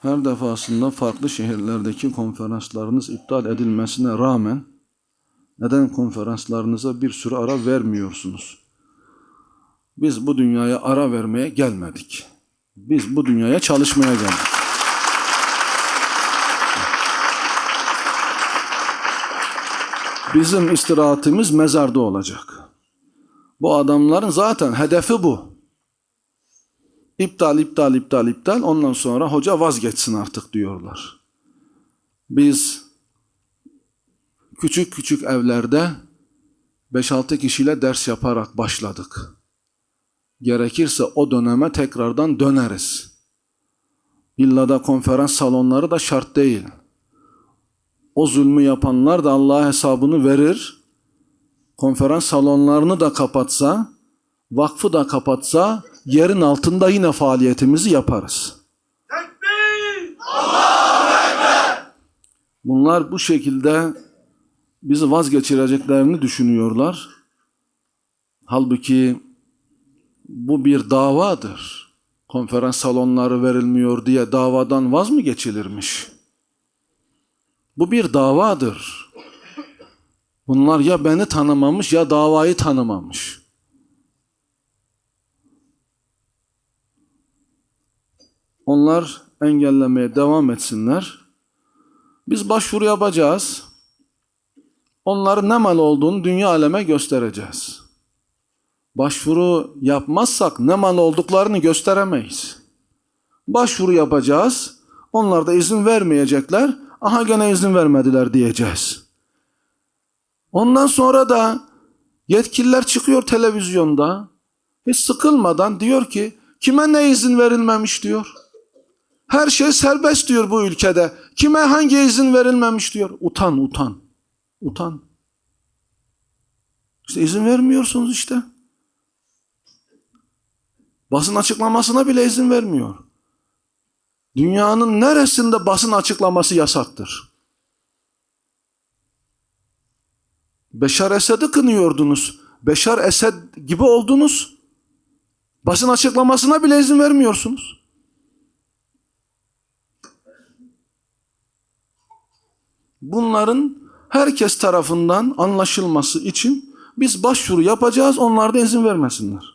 Her defasında farklı şehirlerdeki konferanslarınız iptal edilmesine rağmen neden konferanslarınıza bir sürü ara vermiyorsunuz? Biz bu dünyaya ara vermeye gelmedik. Biz bu dünyaya çalışmaya geldik. Bizim istirahatimiz mezarda olacak. Bu adamların zaten hedefi bu. İptal, iptal, iptal, iptal. Ondan sonra hoca vazgeçsin artık diyorlar. Biz küçük küçük evlerde 5-6 kişiyle ders yaparak başladık. Gerekirse o döneme tekrardan döneriz. İlla konferans salonları da şart değil. O zulmü yapanlar da Allah'a hesabını verir. Konferans salonlarını da kapatsa, vakfı da kapatsa yerin altında yine faaliyetimizi yaparız. Bunlar bu şekilde bizi vazgeçireceklerini düşünüyorlar. Halbuki bu bir davadır. Konferans salonları verilmiyor diye davadan vaz mı geçilirmiş? Bu bir davadır. Bunlar ya beni tanımamış ya davayı tanımamış. Onlar engellemeye devam etsinler. Biz başvuru yapacağız. Onların ne mal olduğunu dünya aleme göstereceğiz. Başvuru yapmazsak ne mal olduklarını gösteremeyiz. Başvuru yapacağız. Onlar da izin vermeyecekler. Aha gene izin vermediler diyeceğiz. Ondan sonra da yetkililer çıkıyor televizyonda. Hiç sıkılmadan diyor ki kime ne izin verilmemiş diyor. Her şey serbest diyor bu ülkede. Kime hangi izin verilmemiş diyor. Utan, utan. Utan. İşte izin vermiyorsunuz işte. Basın açıklamasına bile izin vermiyor. Dünyanın neresinde basın açıklaması yasaktır? Beşar Esed'i kınıyordunuz. Beşar Esed gibi oldunuz. Basın açıklamasına bile izin vermiyorsunuz. Bunların herkes tarafından anlaşılması için biz başvuru yapacağız, onlar da izin vermesinler.